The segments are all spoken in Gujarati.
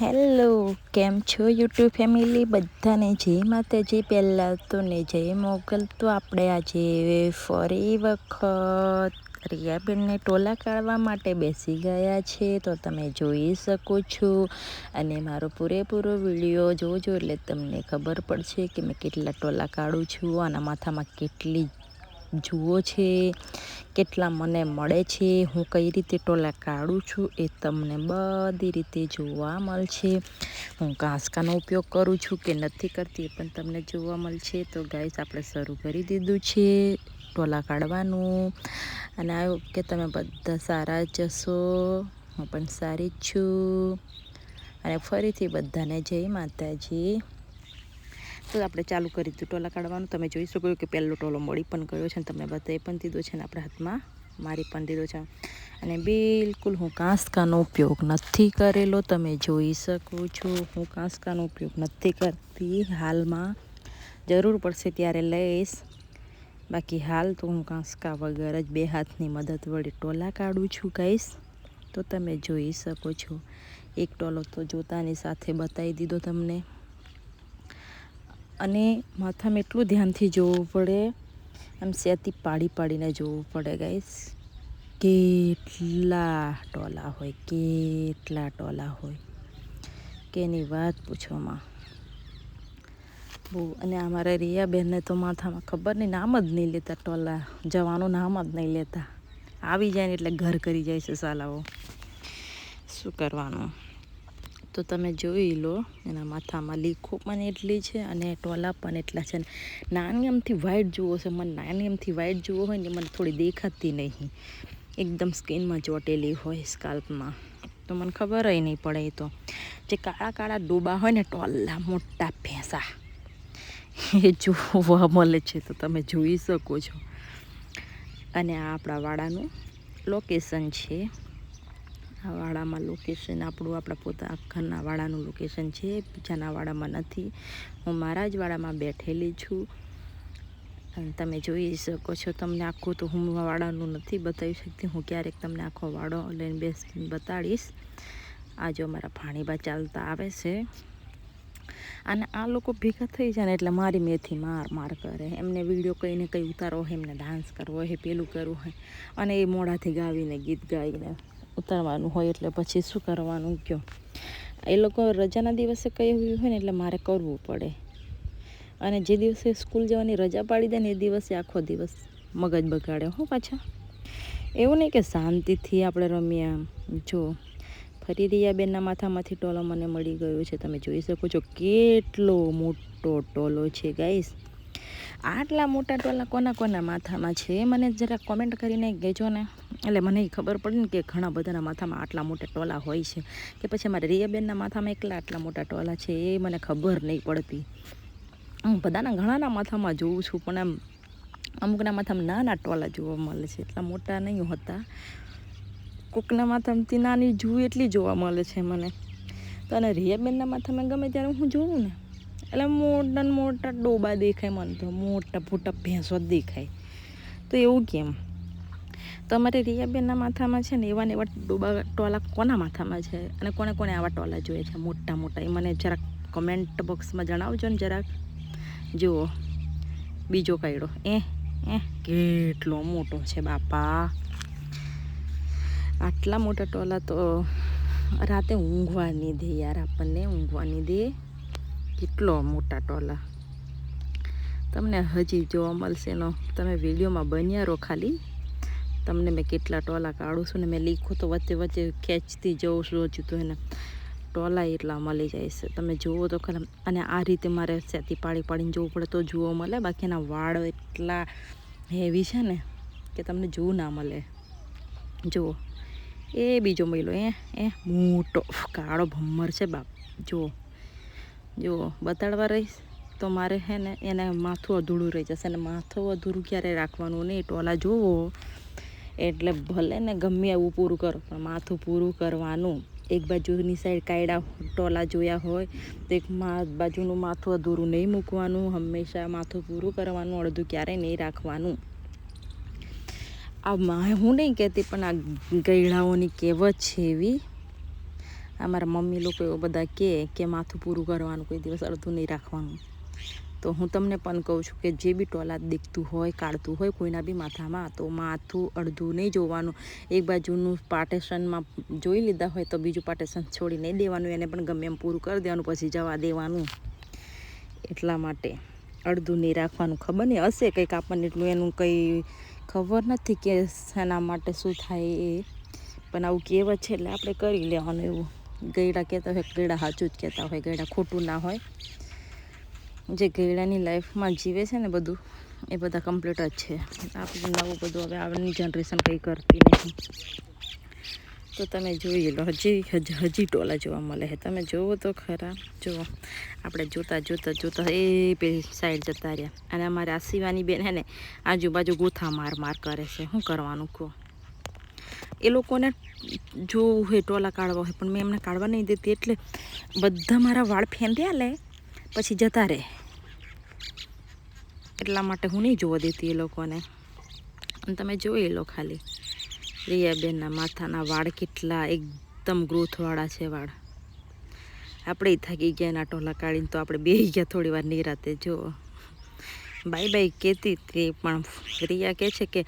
હેલો, કેમ છો યુટ્યુબ ફેમિલી? બધાને જય માતાજી. પહેલાં તો ને જય મોગલ. તો આપણે આજે ફરી વખત રિયાબેનને ટોલા કાઢવા માટે બેસી ગયા છે. તો તમે જોઈ શકો છો. અને મારો પૂરેપૂરો વીડિયો જોજો એટલે તમને ખબર પડશે કે મેં કેટલા ટોલા કાઢું છું. આના માથામાં કેટલી જુઓ છે, કેટલા મને મળે છે, હું કઈ રીતે ટોલા કાઢું છું, એ તમને બધી રીતે જોવા મળશે. હું કાંસકાનો ઉપયોગ કરું છું કે નથી કરતી એ પણ તમને જોવા મળશે. તો ગાઈસ, આપણે શરૂ કરી દીધું છે ટોલા કાઢવાનું. અને આવ્યું કે તમે બધા સારા જશો હું પણ સારી જ છું. અને ફરીથી બધાને જય માતાજી. તો આપણે ચાલુ કરી દીધું ટોલા કાઢવાનું. તમે જોઈ શકો કે પહેલો ટોલો મળી પણ ગયો છે અને તમને બતાવી પણ દીધો છે ને આપણા હાથમાં મારી પણ દીધો છે. અને બિલકુલ હું કાંસકાનો ઉપયોગ નથી કરેલો. તમે જોઈ શકો છો, હું કાંસકાનો ઉપયોગ નથી કરતી હાલમાં. જરૂર પડશે ત્યારે લઈશ. બાકી હાલ તો હું કાંસકા વગર જ બે હાથની મદદ વડે ટોલા કાઢું છું કહીશ. તો તમે જોઈ શકો છો. એક ટોલો તો જોતાની સાથે બતાવી દીધો તમને. અને માથામાં એટલું ધ્યાનથી જોવું પડે. એમ સેતી પાડી પાડીને જોવું પડે ગાઈસ કેટલા ટોલા હોય, કેટલા ટોલા હોય. કે એની વાત પૂછોમાં બહુ, અને અમારા રિયાબેનને તો માથામાં ખબર નહીં, નામ જ નહીં લેતા ટોલા. જવાનું નામ જ નહીં લેતા. આવી જાય ને એટલે ઘર કરી જાય છે, સાલાઓ. શું કરવાનું? તો તમે જોઈ લો, એના માથામાં લીખો પણ એટલી છે અને ટોલા પણ એટલા છે. નાની એમથી વાઈટ જુઓ છે, મને નાની એમથી વાઈટ જુઓ હોય ને મને થોડી દેખાતી નહીં. એકદમ સ્કિનમાં ચોટેલી હોય સ્કાલ્પમાં તો મને ખબર નહીં પડે તો. જે કાળા કાળા ડોબા હોય ને ટોલા, મોટા ભેંસા, એ જોવા મળે છે તો તમે જોઈ શકો છો. અને આ આપણા વાડાનું લોકેશન છે. વાડામાં લોકેશન આપણું, આપણા પોતા ઘરના વાડાનું લોકેશન છે, બીજાના વાડામાં નથી. હું મારા જ વાડામાં બેઠેલી છું. અને તમે જોઈ શકો છો, તમને આખું તો હું વાડાનું નથી બતાવી શકતી. હું ક્યારેક તમને આખો વાડો લઈને બેસીને બતાડીશ. આ જો મારા ભાણીબા ચાલતા આવે છે. અને આ લોકો ભેગા થઈ જાય ને એટલે મારી મેથી માર માર કરે. એમને વીડિયો કહીને કંઈ ઉતારો હોય, એમને ડાન્સ કરવો હોય, પેલું કરવું હોય. અને એ મોઢાથી ગાવીને ગીત ગાઈને ઉતારવાનું હોય એટલે પછી શું કરવાનું કયો? એ લોકો રજાના દિવસે કહ્યું હોય ને એટલે મારે કરવું પડે. અને જે દિવસે સ્કૂલ જવાની રજા પાડી દે ને એ દિવસે આખો દિવસ મગજ બગાડે હો પાછા. એવું નહીં કે શાંતિથી આપણે રમીએ જો, ફરી રિયાબેનના માથામાંથી ટોલો મને મળી ગયો છે. તમે જોઈ શકો છો કેટલો મોટો ટોલો છે ગાઈસ. આટલા મોટા ટોલા કોના કોના માથામાં છે? મને જરા કોમેન્ટ કરીને કહેજો ને. એટલે મને એ ખબર પડે ને કે ઘણા બધાના માથામાં આટલા મોટા ટોલા હોય છે કે પછી મારે રિયાબેનના માથામાં એકલા આટલા મોટા ટોલા છે એ મને ખબર નહીં પડતી. હું બધાના ઘણાના માથામાં જોઉં છું, પણ એમ અમુકના માથામાં નાના ટોલા જોવા મળે છે, એટલા મોટા નહીં હોતા. કોકના માથામાંથી નાની જુએ એટલી જોવા મળે છે મને. તો અને રિયાબેનના માથામાં ગમે ત્યારે હું જોઉં ને, એટલે મોટા મોટા ડોબા દેખાય મને તો, મોટા ફોટા ભેંસો જ દેખાય. તો એવું કેમ? તમારે રિયાબેનના માથામાં છે ને એવા ને એવા ડોબા ટોલા કોના માથામાં છે? અને કોને કોને આવા ટોલા જોઈએ છે? મોટા મોટા. એ મને જરાક કમેન્ટ બોક્સમાં જણાવજો ને જરાક. જુઓ. બીજો કાયડો એ એ, કેટલો મોટો છે બાપા. આટલા મોટા ટોલા તો રાતે ઊંઘવા નહીં દે યાર આપણને, ઊંઘવા નહીં દે. કેટલો મોટા ટોલા. તમને હજી જોવા મળશે એનો. તમે વિડીયોમાં બન્યા રહો ખાલી. તમને મેં કેટલા ટોલા કાઢું છું ને મેં લીખું તો વચ્ચે વચ્ચે ખેંચતી જઉં છું હજુ તો એને ટોલા એટલા મળી જાય છે. તમે જુઓ તો ખરા, અને આ રીતે મારે સેતી પાડી પાડીને જોવું પડે તો જુઓ મળે. બાકી એના વાળ એટલા હેવી છે ને કે તમને જોવું ના મળે. જુઓ. એ બીજો મહિલો, એ એ મોટો, કાળો ભમ્મર છે બાપ. જુઓ. જુઓ, બતાડવા રહીશ તો મારે હે ને એને માથું અધૂરું રહી જશે. અને માથું અધૂરું ક્યારે રાખવાનું નહીં? ટોલા જુઓ. એટલે ભલે ને ગમે એવું પૂરું કરો, પણ માથું પૂરું કરવાનું. એક બાજુની સાઈડ કાયડા ટોલા જોયા હોય, તો એક બાજુનું માથું અધૂરું નહીં મૂકવાનું, હંમેશા માથું પૂરું કરવાનું, અડધું ક્યારેય નહીં રાખવાનું. આ હું નહીં કહેતી, પણ આ ગયડાઓની કહેવત છે એવી. અમારા મમ્મી લોકો એવો બધા કહે કે માથું પૂરું કરવાનું, કોઈ દિવસ અડધું નહીં રાખવાનું. તો હું તમને પણ કહું છું કે જે બી ટોલા દીખતું હોય, કાઢતું હોય, કોઈના બી માથામાં, તો માથું અડધું નહીં જોવાનું. એક બાજુનું પાર્ટેશનમાં જોઈ લીધા હોય, તો બીજું પાર્ટેશન છોડી નહીં દેવાનું, એને પણ ગમે એમ પૂરું કરી દેવાનું, પછી જવા દેવાનું. એટલા માટે અડધું નહીં રાખવાનું. ખબર નહીં, હશે કંઈક આપણને એટલું એનું કંઈ ખબર નથી કે શેના માટે શું થાય એ. પણ આવું કહેવત છે એટલે આપણે કરી લેવાનું એવું. ગયડા કહેતા હોય, ગયડા સાચું જ કહેતા હોય, ગયડા ખોટું ના હોય. જે ગયડાની લાઈફમાં જીવે છે ને બધું, એ બધા કમ્પ્લીટ જ છે. આપણે નવું બધું, હવે આવની જનરેશન કંઈ કરતી નથી. તો તમે જોઈ લો, હજી હજી હજી ટોલા જોવા મળે છે. તમે જુઓ તો ખરા. જુઓ આપણે જોતા જોતા જોતા એ પેલી સાઈડ જતા રહ્યા. અને અમારે આ શિવાની બેન હે ને, આજુબાજુ ગોથા માર માર કરે છે. શું કરવાનું કહો? એ લોકોને જોવું હોય, ટોલા કાઢવા હોય, પણ મેં એમને કાઢવા નહીં દેતી. એટલે બધા મારા વાળ ફેંદ્યા લે, પછી જતા રહે. એટલા માટે હું નહીં જોવા દેતી એ લોકોને. અને તમે જોઈ લો ખાલી. રિયાબેનના માથાના વાળ કેટલા એકદમ ગ્રોથવાળા છે વાળ. આપણે થાકી ગયા એના ટોલા કાઢીને તો આપણે બે ગયા થોડી વાર નિરાતે, જો. બાય બાય કહેતી હતી, પણ રિયા કહે છે કે,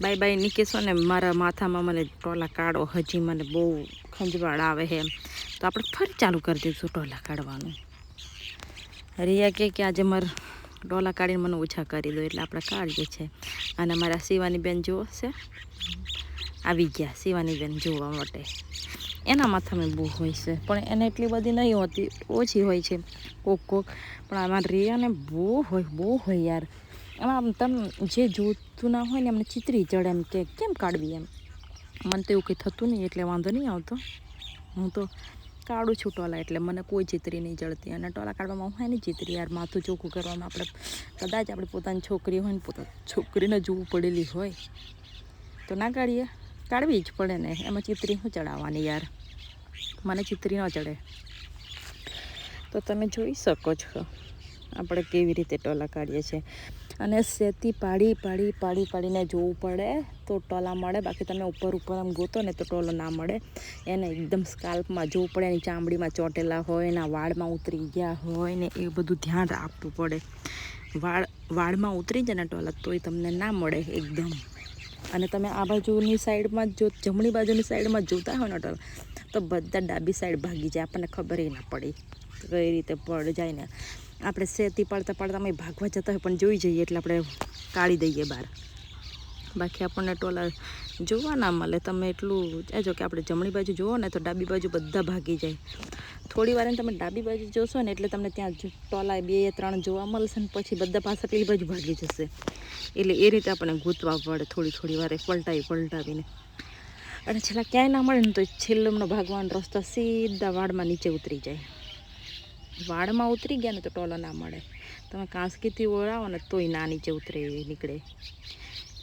બાય બાય કહેશો ને, મારા માથામાં મને ટોલા કાઢો, હજી મને બહુ ખંજવાળ આવે છે. એમ તો આપણે ફરી ચાલુ કરી દઈશું ટોલા કાઢવાનું. રિયા કહે કે, આજે મારે ડોલા કાઢીને મને ઓછા કરી દો, એટલે આપણે કાઢીએ છીએ અને મારા શિવાની બેન જુઓ છે આવી ગયા, શિવાની બેન જોવા માટે. એના માથામાં બહુ હોય છે, પણ એને એટલી બધી નહીં હોતી, ઓછી હોય છે, કોક કોક. પણ આમાં રિયાને બહુ હોય બહુ હોય યાર. એમાં તમે જે જોતું ના હોય ને, એમને ચિતરી ચડે એમ કે, કેમ કાઢવી એમ? મને તો એવું કંઈ થતું નહીં, એટલે વાંધો નહીં આવતો. હું તો કાઢું છું ટોલા એટલે મને કોઈ ચિત્રી નહીં ચડતી અને ટોલા કાઢવામાં હોય નહીં ચિત્રી યાર, માથું ચોખ્ખું કરવામાં આપણે, કદાચ આપણે પોતાની છોકરી હોય ને પોતાની છોકરીને જોવું પડેલી હોય. તો ના કાઢીએ. કાઢવી જ પડે ને. એમાં ચિત્રી શું ચડાવવાની યાર? મને ચિત્રી ન ચડે. તો તમે જોઈ શકો છો. આપણે કેવી રીતે ટોલા કાઢીએ છીએ. અને સેતી પાડી પાડી પાડી, પાડીને જોવું પડે. તો ટોલા મળે. બાકી તમે ઉપર ઉપર આમ ગોતો ને તો ટોલો ના મળે. એને એકદમ સ્કાલ્પમાં જોવું પડે. એની ચામડીમાં ચોટેલા હોય, એના વાળમાં ઉતરી ગયા હોય ને એ બધું ધ્યાન રાખવું પડે. વાળ, વાળમાં ઉતરી જાય ને ટોલા, તોય તમને ના મળે એકદમ. અને તમે આ બાજુની સાઈડમાં જો, જમણી બાજુની સાઈડમાં જોતા હોય ને ટોલા, તો બધા ડાબી સાઈડ ભાગી જાય. આપણને ખબર ના પડી કઈ રીતે પડ જાય ને. આપણે શેતી પાડતા પાડતા અમે ભાગવા જતા હોય, પણ જોઈ જઈએ એટલે આપણે કાઢી દઈએ બહાર. બાકી આપણને ટોલા જોવા ના મળે, તમે એટલું જાજો કે આપણે જમણી બાજુ જુઓ ને તો ડાબી બાજુ બધા ભાગી જાય. થોડી વાર તમે ડાબી બાજુ જોશો ને એટલે તમને ત્યાં ટોલા બે, ત્રણ જોવા મળશે ને પછી બધા પાસે પેલી બાજુ ભાગી જશે. એટલે એ રીતે આપણને ગૂંતવા પડે થોડી થોડી વારે પલટાવી પલટાવીને. અને છેલ્લા ક્યાંય ના મળે ને તો છેલ્લમનો ભાગવાનો રસ્તો સીધા વાડમાં નીચે ઉતરી જાય. વાડમાં ઉતરી ગયા ને તો ટોલો ના મળે. તમે કાંસકીથી ઓળાવો ને તોય ના નીચે ઉતરે નીકળે.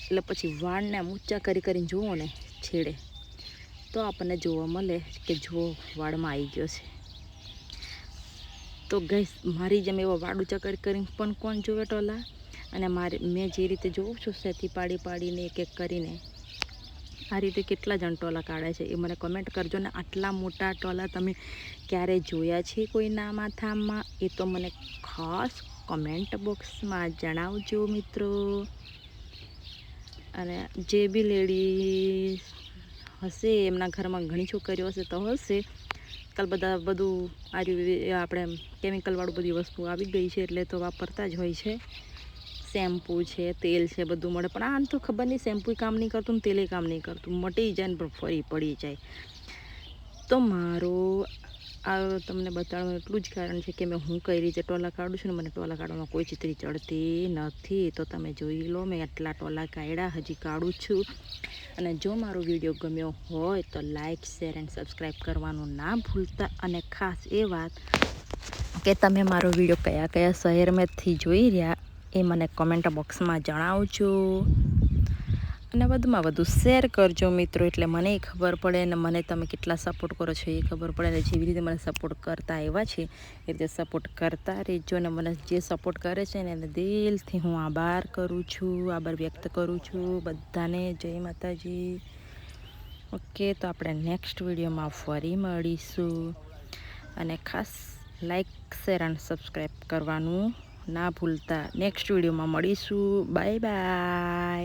એટલે પછી વાળને આમ ઊંચા કરી કરીને જુઓ ને છેડે, તો આપણને જોવા મળે કે જો વાળમાં આવી ગયો છે. તો ગઈ મારી જેમ એવો વાડ ઊંચા કરી કરીને પણ કોણ જોવે ટોલા? અને મારે, મેં જે રીતે જોઉં છું સેથી પાડી પાડીને એક એક કરીને આ રીતે કેટલા જણ ટોલા કાઢે છે એ મને કમેન્ટ કરજો ને આટલા મોટા ટોલા તમે ક્યારે જોયા છે કોઈના માથામાં એ તો મને ખાસ કમેન્ટ બોક્સમાં જણાવજો મિત્રો. અને જે બી લેડી હશે, એમના ઘરમાં ઘણી છોકરીઓ હશે તો હશે. કાલ બધા બધું આયુર્વેદ, આપણે કેમિકલવાળું બધી વસ્તુ આવી ગઈ છે એટલે તો વાપરતા જ હોય છે. શેમ્પૂ છે, તેલ છે, બધું મળે. પણ આમ તો ખબર નહીં, શેમ્પૂ કામ નહીં કરતું તેલે કામ નહીં કરતું. મટી જાય ને પણ ફરી પડી જાય. તો મારો આ તમને બતાડવાનું એટલું જ કારણ છે કે મેં હું કઈ રીતે ટોલા કાઢું છું ને મને ટોલા કાઢવામાં કોઈ ચિત્રી ચડતી નથી. તો તમે જોઈ લો, મેં આટલા ટોલા કાઢ્યા, હજી કાઢું છું. અને જો મારો વીડિયો ગમ્યો હોય તો લાઇક શેર એન્ડ સબસ્ક્રાઈબ કરવાનું ના ભૂલતા. અને ખાસ એ વાત કે તમે મારો વીડિયો કયા કયા શહેરમાંથી જોઈ રહ્યા એ મને કોમેન્ટ બોક્સમાં જણાવજો. અને વધુમાં વધુ શેર કરજો મિત્રો, એટલે મને એ ખબર પડે અને મને તમે કેટલા સપોર્ટ કરો છો એ ખબર પડે અને જેવી રીતે મને સપોર્ટ કરતા આવ્યા છે, એ રીતે સપોર્ટ કરતા રહેજો અને મને જે સપોર્ટ કરે છે ને એને દિલથી હું આભાર કરું છું, આભાર વ્યક્ત કરું છું. બધાને જય માતાજી. ઓકે, તો આપણે નેક્સ્ટ વિડીયોમાં ફરી મળીશું. અને ખાસ લાઈક શેર અને સબસ્ક્રાઈબ કરવાનું ના ભૂલતા. નેક્સ્ટ વિડીયોમાં મળીશું. Bye bye